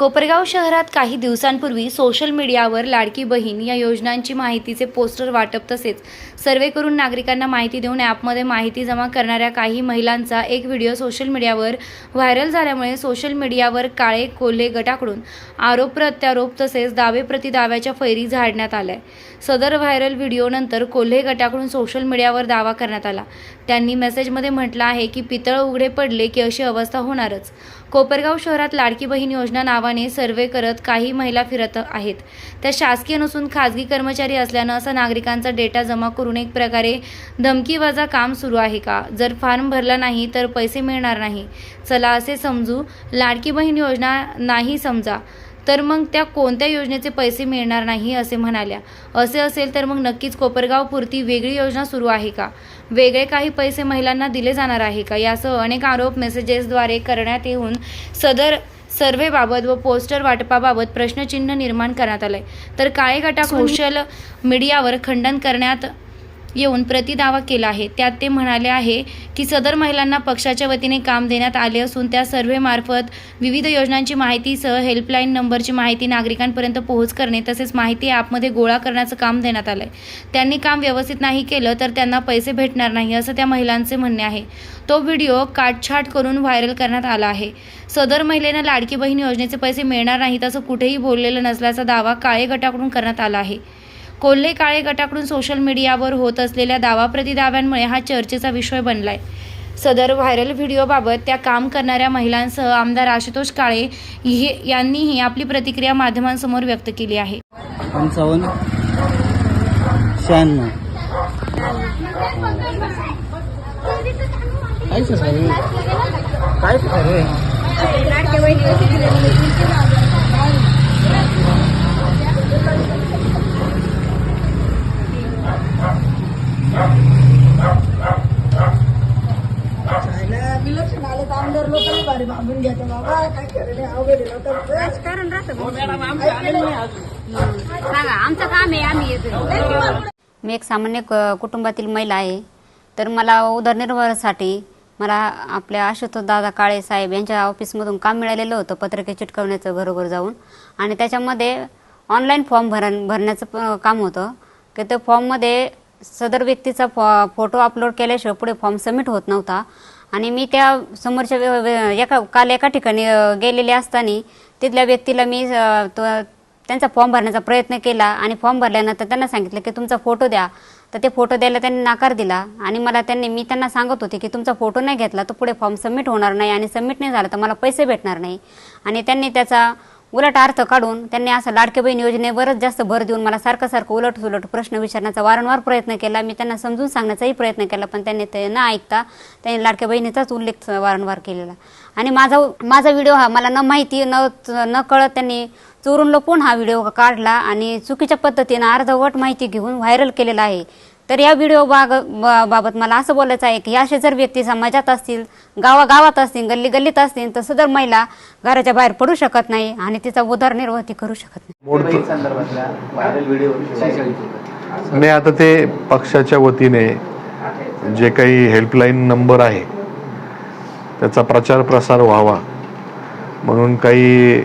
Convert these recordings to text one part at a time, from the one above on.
कोपरगाव शहरात काही दिवसांपूर्वी सोशल मीडियावर लाडकी बहीण या योजनांची माहितीचे पोस्टर वाटप तसेच सर्वे करून नागरिकांना माहिती देऊन ॲपमध्ये माहिती जमा करणाऱ्या काही महिलांचा एक व्हिडिओ सोशल मीडियावर व्हायरल झाल्यामुळे सोशल मीडियावर काळे कोल्हे गटाकडून आरोप प्रत्यारोप तसेच दावे प्रतिदाव्याच्या फैरी झाडण्यात आल्या. सदर व्हायरल व्हिडिओनंतर कोल्हे गटाकडून सोशल मीडियावर दावा करण्यात आला. त्यांनी मेसेजमध्ये म्हटलं आहे की पितळ उघडे पडले की अशी अवस्था होणारच. कोपरगाव शहरात लाडकी बहीण योजना नावा नावाने सर्वे करत काही महिला फिरत आहेत. त्या शासकीय नसून खाजगी कर्मचारी असल्यानं असा नागरिकांचा डेटा जमा करून एक प्रकारे धमकीवाजा काम सुरू आहे का? जर फॉर्म भरला नाही तर पैसे मिळणार नाही. चला असे समजू लाडकी बहीण योजना नाही समजा तर मग त्या कोणत्या योजनेचे पैसे मिळणार नाही असे म्हणाल्या. असे असेल तर मग नक्कीच कोपरगाव पुरती वेगळी योजना सुरू आहे का? वेगळे काही पैसे महिलांना दिले जाणार आहे का? यासह अनेक आरोप मेसेजेसद्वारे करण्यात येऊन सदर सर्व्हेबाबत व पोस्टर वाटपाबाबत प्रश्नचिन्ह निर्माण करण्यात आलंय. तर काळे गटा सोशल मीडियावर खंडन करण्यात येऊन प्रतिदावा केला आहे. त्यात ते म्हणाले आहे की सदर महिलांना पक्षाच्या वतीने काम देण्यात आले असून त्या सर्व्हेमार्फत विविध योजनांची माहितीसह हेल्पलाईन नंबरची माहिती नागरिकांपर्यंत पोहोच करणे तसेच माहिती ॲपमध्ये गोळा करण्याचं काम देण्यात आलं आहे त्यांनी काम व्यवस्थित नाही केलं तर त्यांना पैसे भेटणार नाही असं त्या महिलांचे म्हणणे आहे. तो व्हिडिओ काटछाट करून व्हायरल करण्यात आला आहे. सदर महिलेनं लाडकी बहीण योजनेचे पैसे मिळणार नाहीत असं कुठेही बोललेलं नसल्याचा दावा काळे गटाकडून करण्यात आला आहे. कोल्हे काळे गटाकडून सोशल मीडियावर होत असलेल्या दावा प्रतिदाव्यांमुळे हा चर्चेचा विषय बनलाय. सदर व्हायरल व्हिडिओबाबत त्या काम करणाऱ्या महिलांसह आमदार आशुतोष काळे हे यांनीही आपली प्रतिक्रिया माध्यमांसमोर व्यक्त केली आहे. पंचावन्न शहाण्णव. कायच सर कायच सर विलक्षण आले तर आमदार लोकांनी भारी बांधून घ्यायचं बाबा काय करायला अवघड आहे आता. राजकारण सांगा आमचं काम आहे आम्ही येतो मी एक सामान्य क- कुटुंबातील महिला आहे. तर मला उदरनिर्वाहासाठी मला आपल्या आशुतोष दादा काळे साहेब यांच्या ऑफिसमधून काम मिळालेलं होतं पत्रके चिटकवण्याचं घरोघर जाऊन. आणि त्याच्यामध्ये ऑनलाईन फॉर्म भर भरण्याचं काम होतं. की त्या फॉर्ममध्ये सदर व्यक्तीचा फॉ फोटो अपलोड केल्याशिवाय पुढे फॉर्म सबमिट होत नव्हता. आणि मी त्या समोरच्या वे- वे- एका काल एका ठिकाणी अ, गेलेले असताना तिथल्या व्यक्तीला मी अ, तो- त्यांचा फॉर्म भरण्याचा प्रयत्न केला आणि फॉर्म भरल्यानंतर त्यांना सांगितलं की तुमचा फोटो द्या. तर ते फोटो द्यायला त्यांनी नाकार दिला आणि मला त्यांनी मी त्यांना सांगत होते की तुमचा फोटो नाही घेतला तर पुढे फॉर्म सबमिट होणार नाही आणि सबमिट नाही झाला तर मला पैसे भेटणार नाही. आणि त्यांनी त्याचा उलट अर्थ काढून त्यांनी असं लाडके बहीण योजनेवरच जास्त भर देऊन मला सारखं सारखं उलट सुलट प्रश्न विचारण्याचा वारंवार प्रयत्न केला. मी त्यांना समजून सांगण्याचाही प्रयत्न केला पण त्यांनी ते न ऐकता त्यांनी लाडक्या बहिणीचाच उल्लेख वारंवार केलेला. आणि माझा माझा व्हिडिओ हा मला न माहिती न न कळत त्यांनी चोरून लपून हा व्हिडिओ काढला आणि चुकीच्या पद्धतीनं अर्धवट माहिती घेऊन व्हायरल केलेला आहे. तर या व्हिडिओ बाग बाबत मला असं बोलायचं आहे की असे जर व्यक्ती समाजात असतील गावागावात असतील गल्ली गल्लीत असतील तर सदर महिला घराच्या बाहेर पडू शकत नाही आणि तिचा उदरनिर्वाह ती करू शकत नाही. नाही आता ते पक्षाच्या वतीने जे काही हेल्पलाईन नंबर आहे त्याचा प्रचार प्रसार व्हावा म्हणून काही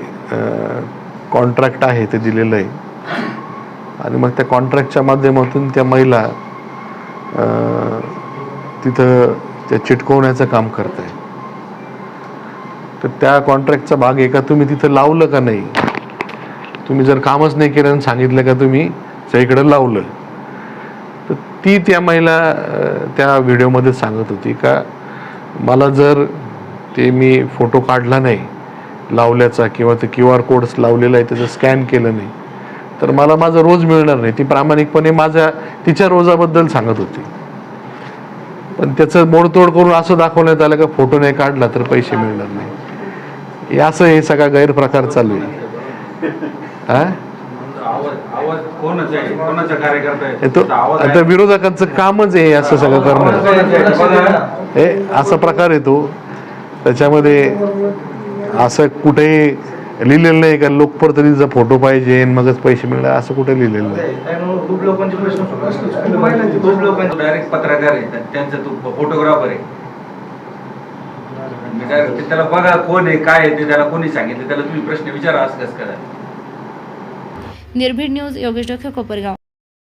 कॉन्ट्रॅक्ट आहे ते दिलेलं आहे. आणि मग त्या कॉन्ट्रॅक्टच्या माध्यमातून त्या महिला तिथं त्या चिटकवण्याचं काम करत आहे तर त्या कॉन्ट्रॅक्टचा भाग आहे का? तुम्ही तिथं लावलं का नाही? तुम्ही जर कामच नाही केलं आणि सांगितलं का तुम्ही इकडं लावलं. तर ती त्या महिला त्या व्हिडिओमध्ये सांगत होती का मला जर ते मी फोटो काढला नाही लावल्याचा किंवा ते क्यू आर कोड्स लावलेला आहे त्याचं स्कॅन केलं नाही तर मला माझं रोज मिळणार नाही. ती प्रामाणिकपणे माझ्या तिच्या रोजाबद्दल सांगत होती. पण त्याचं मोडतोड करून असं दाखवण्यात आलं का फोटो नाही काढला तर पैसे मिळणार नाही. हे असं हे सगळा गैरप्रकार चालू आहे. हा? तो आता विरोधकांचं कामच आहे असं सगळं करणं हे असा प्रकार येतो त्याच्यामध्ये असं कुठेही लिहिलेलं नाही का? लोकप्रतिनिधीचा फोटो पाहिजे मगच पैसे मिळणार असं कुठे लिहिलेलं नाही. खूप लोकांचे प्रश्न खूप लोकांचे डायरेक्ट पत्रकार आहे त्यांचा तो फोटोग्राफर आहे. मी काय ते त्याला बघा कोण आहे काय आहे ते त्याला कोणी सांगितलं त्याला तुम्ही प्रश्न विचारा असं कसं करा निर्भीड न्यूज योगेश डोके कोपरगाव.